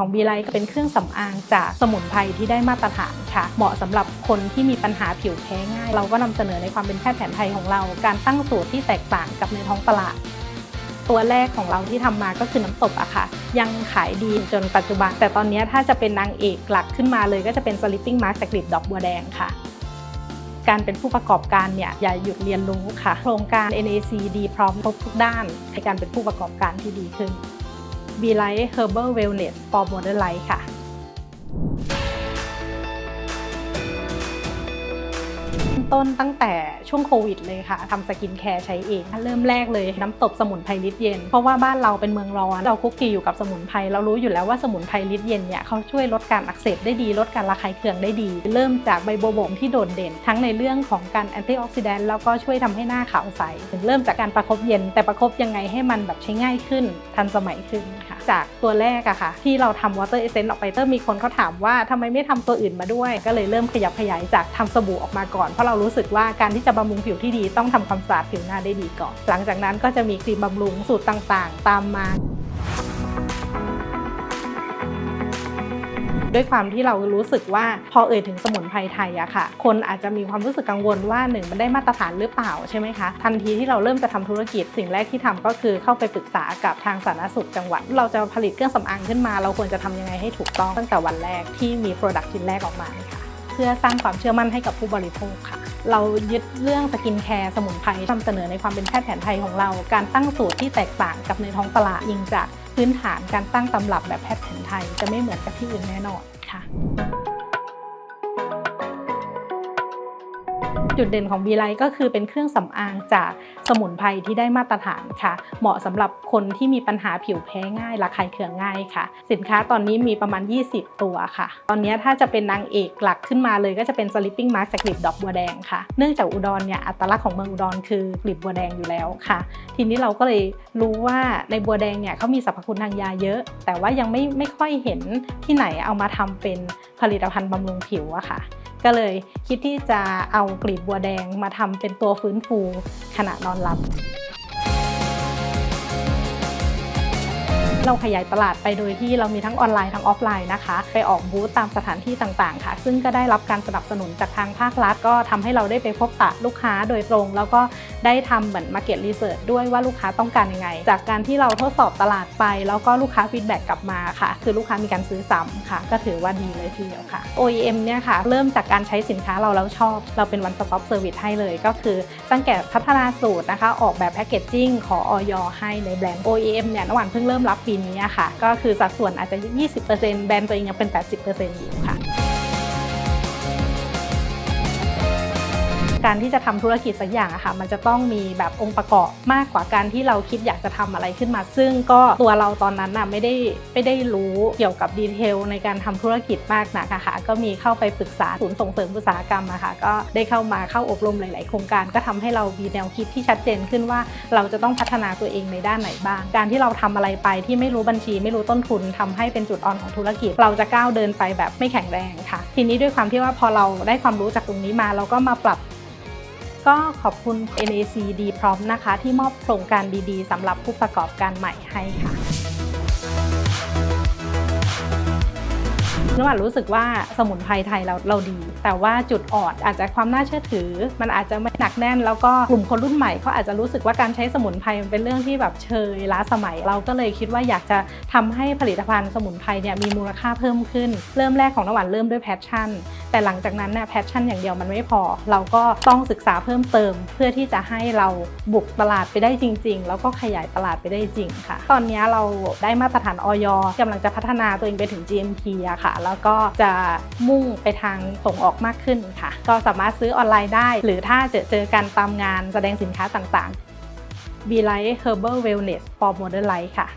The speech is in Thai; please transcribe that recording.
ของ b ีไลท์เป็นเครื่องสำอางจากสมุนไพรที่ได้มาตรฐานค่ะ เหมาะสำหรับคนที่มีปัญหาผิวแพ้ง่าย เราก็นำเสนอในความเป็นแพทย์แผนไทยของเรา การตั้งสูตรที่แตกต่างกับในท้องตลาด ตัวแรกของเราที่ทำมาก็คือน้ำตบอะค่ะ ยังขายดีจนปัจจุบัน แต่ตอนนี้ถ้าจะเป็นนางเอกหลักขึ้นมาเลยก็จะเป็น Sleeping Mask จากกลีบดอกบัวแดงค่ะการเป็นผู้ประกอบการเนี่ยอย่าหยุดเรียนรู้ค่ะ โครงการ NAC ดีพร้อมครบทุกด้านในการเป็นผู้ประกอบการที่ดีขึ้น b e Light Herbal Wellness for Modern Life ค่ะ ต้นตั้งแต่ช่วงโควิดเลยค่ะทำสกินแคร์ใช้เองเริ่มแรกเลยน้ำตบสมุนไพรลิตรเย็น เพราะว่าบ้านเราเป็นเมืองร้อนเราคุกคีอยู่กับสมุนไพรเรารู้อยู่แล้วว่าสมุนไพรลิตรเย็นเนี่ยเขาช่วยลดการอักเสบได้ดี ลดการระคายเคืองได้ดี เริ่มจากใบโบวบกที่โดดเด่น ทั้งในเรื่องของการแอนตี้ออกซิแดนต์แล้วก็ช่วยทำให้หน้าขาวใสเริ่มจากการประคบเย็น แต่ประคบยังไงให้มันแบบใช้ง่ายขึ้นทันสมัยขึ้นค่ะจากตัวแรกอะค่ะ ที่เราทำวอเตอร์เอเซนต์ออกไปเตอร์มีคนเขาถามว่าทำไมไม่ทำตัวอื่นมาด้วย ก็เลยเริ่มขยับขยายจากทำสบู่ออกมาก่อนเพราะเรารู้สึกว่าการที่จะบำรุงผิวที่ดีต้องทำความสะอาดผิวหน้าได้ดีก่อน หลังจากนั้นก็จะมีครีมบำรุงสูตรต่างๆ ตามมาด้วยความที่เรารู้สึกว่าพอเอ่ยถึงสมุนไพรไทยอะค่ะ คนอาจจะมีความรู้สึกกังวลว่าหนึ่งมันได้มาตรฐานหรือเปล่าใช่ไหมคะทันทีที่เราเริ่มจะทำธุรกิจ สิ่งแรกที่ทำก็คือเข้าไปปรึกษากับทางสาธารณสุขจังหวัด เราจะผลิตเครื่องสำอางขึ้นมา เราควรจะทำยังไงให้ถูกต้องตั้งแต่วันแรกที่มี Product ชิ้นแรกออกมาค่ะ เพื่อสร้างความเชื่อมั่นให้กับผู้บริโภคค่ะ เรายึดเรื่องสกินแคร์สมุนไพรนำเสนอในความเป็นแพทย์แผนไทยของเรา การตั้งสูตรที่แตกต่างกับในท้องตลาดยิงจากพื้นฐานการตั้งตำรับแบบแพทย์แผนไทย จะไม่เหมือนกับที่อื่นแน่นอนค่ะ จุดเด่นของ b ีไลก็คือเป็นเครื่องสำอางจากสมุนไพรที่ได้มาตรฐานค่ะ เหมาะสำหรับคนที่มีปัญหาผิวแพ้ง่ายระคายเคืองง่ายค่ะ สินค้าตอนนี้มีประมาณ 20 ตัวค่ะ ตอนนี้ถ้าจะเป็นนางเอกหลักขึ้นมาเลยก็จะเป็น Sleeping Mask จากกลีบดอกบัวแดงค่ะ เนื่องจากอุดรเนี่ยอัตลักษณ์ของเมืองอุดรคือกลีบบัวแดงอยู่แล้วค่ะ ทีนี้เราก็เลยรู้ว่าในบัวแดงเนี่ยเขามีสรรพคุณทางยาเยอะ แต่ว่ายังไม่ไม่ค่อยเห็นที่ไหนเอามาทำเป็นผลิตภัณฑ์บำรุงผิวอะค่ะ ก็เลยคิดที่จะเอากลีบบัวแดงมาทำเป็นตัวฟื้นฟูขณะนอนหลับ เราขยายตลาดไปโดยที่เรามีทั้งออนไลน์ทั้งออฟไลน์นะคะ ไปออกบูธตามสถานที่ต่างๆ ค่ะ ซึ่งก็ได้รับการสนับสนุนจากทางภาครัฐ ก็ทำให้เราได้ไปพบปะลูกค้าโดยตรง แล้วก็ได้ทำเหมือน Market Research ด้วยว่าลูกค้าต้องการยังไง จากการที่เราทดสอบตลาดไป แล้วก็ลูกค้าฟีดแบ็กกลับมาค่ะ คือลูกค้ามีการซื้อซ้ำค่ะ ก็ถือว่าดีเลยทีเดียวค่ะ OEM เนี่ยค่ะ เริ่มจากการใช้สินค้าเราแล้วชอบ เราเป็น one stop service ให้เลย ก็คือตั้งแต่พัฒนาสูตรนะคะ ออกแบบแพคเกจจิ้งขอออยให้ในแบรนด์ OEM เนี่ยนวันเพิ่งเริ่มรับปีนี้ค่ะ ก็คือสัดส่วนอาจจะ 20%แบรนด์ตัวเองยังเป็น 80%อยู่ค่ะ การที่จะทำธุรกิจสักอย่างอะค่ะ มันจะต้องมีแบบองค์ประกอบมากกว่าการที่เราคิดอยากจะทำอะไรขึ้นมา ซึ่งก็ตัวเราตอนนั้นน่ะไม่ได้ไม่ได้รู้เกี่ยวกับดีเทลในการทำธุรกิจมากนักอะค่ะ ก็มีเข้าไปปรึกษาศูนย์ส่งเสริมอุตสาหกรรมอะค่ะ ก็ได้เข้ามาเข้าอบรมหลาย ๆ โครงการ ก็ทำให้เรามีแนวคิดที่ชัดเจนขึ้นว่าเราจะต้องพัฒนาตัวเองในด้านไหนบ้าง การที่เราทำอะไรไปที่ไม่รู้บัญชี ไม่รู้ต้นทุนทำให้เป็นจุดอ่อนของธุรกิจ เราจะก้าวเดินไปแบบไม่แข็งแรงค่ะ ทีนี้ด้วยความที่ว่าพอเราได้ความรู้จากตรงนี้มาเราก็มาปรับ ก็ขอบคุณ NAC ดีพร้อมนะคะ ที่มอบโครงการดีๆสำหรับผู้ประกอบการใหม่ให้ค่ะ นวัดรู้สึกว่าสมุนไพรไทยเราเราดี แต่ว่าจุดอ่อนอาจจะความน่าเชื่อถือ มันอาจจะไม่หนักแน่น แล้วก็กลุ่มคนรุ่นใหม่เขาอาจจะรู้สึกว่าการใช้สมุนไพรมันเป็นเรื่องที่แบบเชยล้าสมัย เราก็เลยคิดว่าอยากจะทำให้ผลิตภัณฑ์สมุนไพรเนี่ยมีมูลค่าเพิ่มขึ้น เริ่มแรกของนวัดเริ่มด้วยแพชชั่น แต่หลังจากนั้นเนี่ยแพชชั่นอย่างเดียวมันไม่พอ เราก็ต้องศึกษาเพิ่มเติม เพื่อที่จะให้เราบุกตลาดไปได้จริง ๆ แล้วก็ขยายตลาดไปได้จริงค่ะ ตอนนี้เราได้มาตรฐานออยกำลังจะพัฒนาตัวเองไปถึง GMP อะค่ะแล้วก็จะมุ่งไปทางส่งออกมากขึ้นค่ะ ก็สามารถซื้อออนไลน์ได้ หรือถ้าเจอเจอกันตามงานแสดงสินค้าต่างๆ b e Light Herbal Wellness for Modern Life ค่ะ